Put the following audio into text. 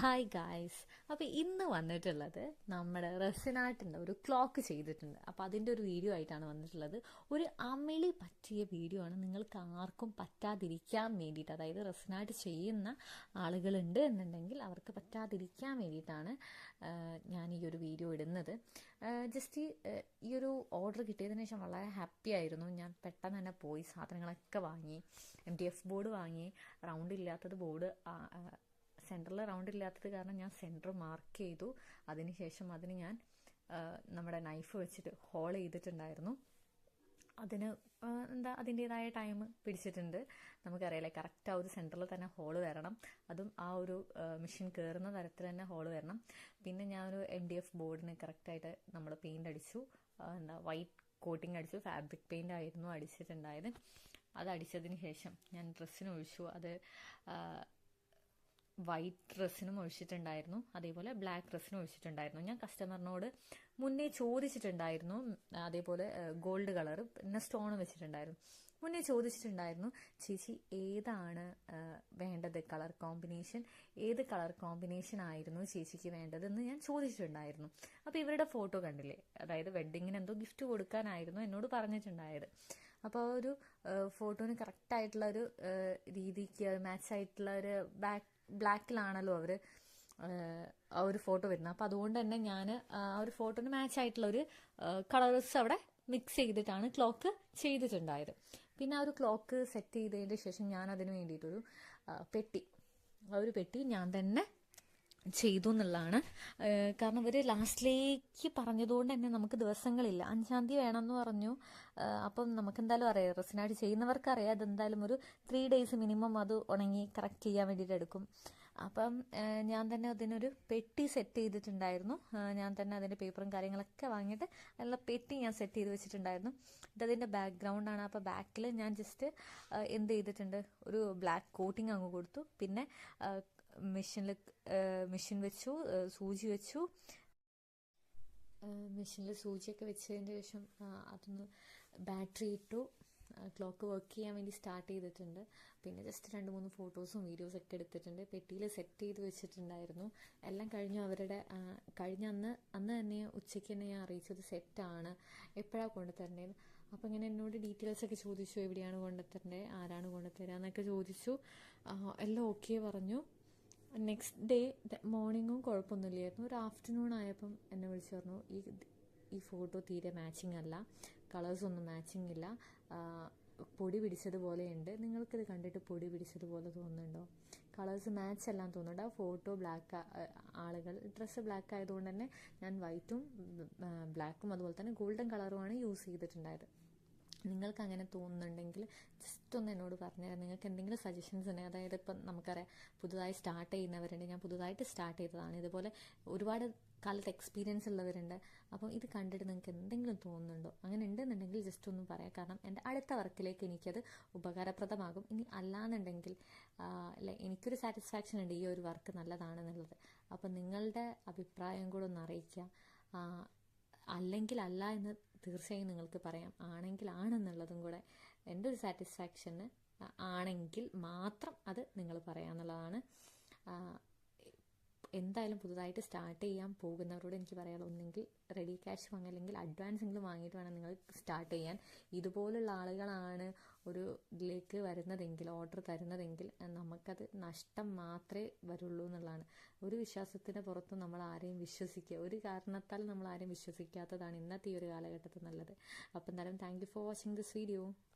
Hi guys അപ്പോൾ ഇന്ന് വന്നിട്ടുള്ളത് നമ്മുടെ റസിനാട്ടിന്റെ ഒരു ക്ലോക്ക് ചെയ്തിട്ടുണ്ട്. അപ്പോൾ അതിന്റെ ഒരു വീഡിയോ ആയിട്ടാണ് വന്നിട്ടുള്ളത്. ഒരു അമിളി പറ്റിയ വീഡിയോ ആണ്. നിങ്ങൾക്ക് ആർക്കും പറ്റാതിരിക്കാൻ വേണ്ടിയിട്ട് അതായത് റസിനാട്ട് ചെയ്യുന്ന ആളുകളുണ്ട് എന്നുണ്ടെങ്കിൽ അവർക്ക് പറ്റാതിരിക്കാൻ വേണ്ടിയിട്ടാണ് ഞാൻ ഈ ഒരു വീഡിയോ ഇടുന്നത്. ജസ്റ്റ് ഈ ഒരു ഓർഡർ കിട്ടിയതിന് ശേഷം വളരെ ഹാപ്പി ആയിരുന്നു. ഞാൻ പെട്ടെന്ന് തന്നെ പോയി സാധനങ്ങളൊക്കെ വാങ്ങി എം എഫ് ബോർഡ് വാങ്ങി റൗണ്ട് ഇല്ലാത്തത് ബോർഡ് സെന്ററിൽ റൗണ്ട് ഇല്ലാത്തത് കാരണം ഞാൻ സെന്റർ മാർക്ക് ചെയ്തു. അതിനുശേഷം അതിന് ഞാൻ നമ്മുടെ നൈഫ് വെച്ചിട്ട് ഹോൾ ചെയ്തിട്ടുണ്ടായിരുന്നു. അതിന് എന്താ അതിന്റേതായ ടൈം പിടിച്ചിട്ടുണ്ട്. നമുക്കറിയാലേ കറക്റ്റ് ആ ഒരു സെന്ററിൽ തന്നെ ഹോൾ വരണം. അതും ആ ഒരു മെഷീൻ കയറുന്ന തരത്തിൽ തന്നെ ഹോൾ വരണം. പിന്നെ ഞാനൊരു എം ഡി എഫ് ബോർഡിന് കറക്റ്റായിട്ട് നമ്മൾ പെയിന്റ് അടിച്ചു. എന്താ വൈറ്റ് കോട്ടിങ് അടിച്ചു. ഫാബ്രിക് പെയിന്റ് ആയിരുന്നു അടിച്ചിട്ടുണ്ടായത്. അത് അടിച്ചതിന് ശേഷം ഞാൻ ഡ്രസ്സിന് ഒഴിച്ചു അത് വൈറ്റ് ഡ്രസ്സിനും ഒഴിച്ചിട്ടുണ്ടായിരുന്നു. അതേപോലെ ബ്ലാക്ക് ഡ്രസ്സിനും ഒഴിച്ചിട്ടുണ്ടായിരുന്നു. ഞാൻ കസ്റ്റമറിനോട് മുന്നേ ചോദിച്ചിട്ടുണ്ടായിരുന്നു. അതേപോലെ ഗോൾഡ് കളർ പിന്നെ സ്റ്റോൺ വെച്ചിട്ടുണ്ടായിരുന്നു. മുന്നേ ചോദിച്ചിട്ടുണ്ടായിരുന്നു ചേച്ചി ഏതാണ് വേണ്ടത്? Colour combination? ഏത് കളർ കോമ്പിനേഷൻ ആയിരുന്നു ചേച്ചിക്ക് വേണ്ടതെന്ന് ഞാൻ ചോദിച്ചിട്ടുണ്ടായിരുന്നു. അപ്പോൾ ഇവരുടെ ഫോട്ടോ കണ്ടില്ലേ? അതായത് വെഡ്ഡിങ്ങിന് എന്തോ ഗിഫ്റ്റ് കൊടുക്കാനായിരുന്നു എന്നോട് പറഞ്ഞിട്ടുണ്ടായത്. അപ്പോൾ ഒരു ഫോട്ടോന് കറക്റ്റ് ആയിട്ടുള്ള ഒരു രീതിക്ക് മാച്ച് ആയിട്ടുള്ള ഒരു ബാക്ക് ബ്ലാക്കിലാണല്ലോ അവർ ആ ഒരു ഫോട്ടോ വരുന്നത്. അപ്പോൾ അതുകൊണ്ട് തന്നെ ഞാൻ ആ ഒരു ഫോട്ടോന് മാച്ച് ആയിട്ടുള്ള ഒരു കളേഴ്സ് അവിടെ മിക്സ് ചെയ്തിട്ടാണ് ക്ലോക്ക് ചെയ്തിട്ടുണ്ടായത്. പിന്നെ ആ ഒരു ക്ലോക്ക് സെറ്റ് ചെയ്തതിന് ശേഷം ഞാൻ അതിന് വേണ്ടിയിട്ടൊരു പെട്ടി. ആ ഒരു പെട്ടി ഞാൻ തന്നെ ചെയ്തു എന്നുള്ളതാണ്. കാരണം ഇവർ ലാസ്റ്റിലേക്ക് പറഞ്ഞതുകൊണ്ട് തന്നെ നമുക്ക് ദിവസങ്ങളില്ല. അഞ്ചാം തീയതി വേണമെന്ന് പറഞ്ഞു. അപ്പം നമുക്ക് എന്തായാലും അറിയാം. റെസിനായിട്ട് ചെയ്യുന്നവർക്ക് അറിയാം അതെന്തായാലും ഒരു ത്രീ ഡേയ്സ് മിനിമം അത് ഉണങ്ങി കറക്റ്റ് ചെയ്യാൻ വേണ്ടിയിട്ട് എടുക്കും. അപ്പം ഞാൻ തന്നെ അതിനൊരു പെട്ടി സെറ്റ് ചെയ്തിട്ടുണ്ടായിരുന്നു. ഞാൻ തന്നെ അതിന്റെ പേപ്പറും കാര്യങ്ങളൊക്കെ വാങ്ങിയിട്ട് നല്ല പെട്ടി ഞാൻ സെറ്റ് ചെയ്ത് വെച്ചിട്ടുണ്ടായിരുന്നു. ഇതതിന്റെ ബാക്ക്ഗ്രൗണ്ടാണ് അപ്പോൾ ബാക്കിൽ ഞാൻ ജസ്റ്റ് എന്ത് ചെയ്തിട്ടുണ്ട്? ഒരു ബ്ലാക്ക് കോട്ടിങ് അങ്ങ് കൊടുത്തു. പിന്നെ മെഷീനിൽ മെഷീൻ വെച്ചു സൂചി വെച്ചു. മെഷീനിൽ സൂചിയൊക്കെ വെച്ചതിന് ശേഷം അതൊന്ന് ബാറ്ററി ഇട്ടു. ക്ലോക്ക് വർക്ക് ചെയ്യാൻ വേണ്ടി സ്റ്റാർട്ട് ചെയ്തിട്ടുണ്ട്. പിന്നെ ജസ്റ്റ് രണ്ട് മൂന്ന് ഫോട്ടോസും വീഡിയോസും ഒക്കെ എടുത്തിട്ടുണ്ട്. പെട്ടിയിൽ സെറ്റ് ചെയ്ത് വെച്ചിട്ടുണ്ടായിരുന്നു. എല്ലാം കഴിഞ്ഞു. അവരുടെ കഴിഞ്ഞ അന്ന് അന്ന് തന്നെ ഉച്ചയ്ക്ക് തന്നെ ഞാൻ അറിയിച്ചത് സെറ്റാണ് എപ്പോഴാണ് കൊണ്ടുതരേണ്ടത് അപ്പോൾ ഇങ്ങനെ എന്നോട് ഡീറ്റെയിൽസ് ഒക്കെ ചോദിച്ചു. എവിടെയാണ് കൊണ്ടുത്തരേണ്ടത് ആരാണ് കൊണ്ടുതരിക എന്നൊക്കെ ചോദിച്ചു എല്ലാം ഓക്കെ പറഞ്ഞു. നെക്സ്റ്റ് ഡേ മോർണിംഗും കുഴപ്പമൊന്നുമില്ലായിരുന്നു. ഒരു ആഫ്റ്റർനൂൺ ആയപ്പം എന്നെ വിളിച്ചു പറഞ്ഞു ഈ ഈ ഫോട്ടോ തീരെ മാച്ചിങ് അല്ല. കളേഴ്സ് ഒന്നും മാച്ചിങ് ഇല്ല. പൊടി പിടിച്ചതുപോലെയുണ്ട് നിങ്ങൾക്കിത് കണ്ടിട്ട് പൊടി പിടിച്ചതുപോലെ തോന്നുന്നുണ്ടോ? കളേഴ്സ് മാച്ച് എല്ലാം തോന്നുന്നുണ്ട്. ആ ഫോട്ടോ ബ്ലാക്ക് ആളുകൾ ഡ്രസ്സ് ബ്ലാക്ക് ആയതുകൊണ്ട് തന്നെ ഞാൻ വൈറ്റും ബ്ലാക്കും അതുപോലെ തന്നെ ഗോൾഡൻ കളറുമാണ് യൂസ് ചെയ്തിട്ടുണ്ടായത്. നിങ്ങൾക്ക് അങ്ങനെ തോന്നുന്നുണ്ടെങ്കിൽ ജസ്റ്റ് ഒന്ന് എന്നോട് പറഞ്ഞുതരാം. നിങ്ങൾക്ക് എന്തെങ്കിലും സജഷൻസ് ഉണ്ടെങ്കിൽ അതായത് ഇപ്പം നമുക്കറിയാം പുതുതായി സ്റ്റാർട്ട് ചെയ്യുന്നവരുണ്ട്. ഞാൻ പുതുതായിട്ട് സ്റ്റാർട്ട് ചെയ്തതാണ്. ഇതുപോലെ ഒരുപാട് കാലത്ത് എക്സ്പീരിയൻസ് ഉള്ളവരുണ്ട്. അപ്പം ഇത് കണ്ടിട്ട് നിങ്ങൾക്ക് എന്തെങ്കിലും തോന്നുന്നുണ്ടോ? അങ്ങനെ ഉണ്ടെന്നുണ്ടെങ്കിൽ ജസ്റ്റ് ഒന്ന് പറയാം. കാരണം എന്റെ അടുത്ത വർക്കിലേക്ക് എനിക്കത് ഉപകാരപ്രദമാകും. ഇനി അല്ലാന്നുണ്ടെങ്കിൽ അല്ലെ എനിക്കൊരു സാറ്റിസ്ഫാക്ഷൻ ഉണ്ട് ഈ ഒരു വർക്ക് നല്ലതാണെന്നുള്ളത്. അപ്പം നിങ്ങളുടെ അഭിപ്രായം കൂടെ ഒന്ന് അറിയിക്കുക. അല്ലെങ്കിൽ അല്ല എന്ന് തീർച്ചയായും നിങ്ങൾക്ക് പറയാം. ആണെങ്കിൽ ആണെന്നുള്ളതും കൂടെ എന്റെ ഒരു സാറ്റിസ്ഫാക്ഷന് ആണെങ്കിൽ മാത്രം അത് നിങ്ങൾ പറയാന്നുള്ളതാണ്. എന്തായാലും പുതുതായിട്ട് സ്റ്റാർട്ട് ചെയ്യാൻ പോകുന്നവരോട് എനിക്ക് പറയാനുള്ളത് ഒന്നെങ്കിൽ റെഡി ക്യാഷ് വാങ്ങുക അല്ലെങ്കിൽ അഡ്വാൻസ് എങ്കിലും വാങ്ങിയിട്ട് വേണം നിങ്ങൾ സ്റ്റാർട്ട് ചെയ്യാൻ. ഇതുപോലുള്ള ആളുകളാണ് ഇതിലേക്ക് വരുന്നതെങ്കിൽ ഓർഡർ തരുന്നതെങ്കിൽ നമുക്കത് നഷ്ടം മാത്രമേ വരുള്ളൂ എന്നുള്ളതാണ്. ഒരു വിശ്വാസത്തിന് പുറത്ത് നമ്മൾ ആരെയും വിശ്വസിക്കുക ഒരു കാരണത്താൽ നമ്മൾ ആരെയും വിശ്വസിക്കാത്തതാണ് ഇന്നത്തെ ഈ ഒരു കാലഘട്ടത്തിൽ നല്ലത്. അപ്പം എന്തായാലും thank you for watching this video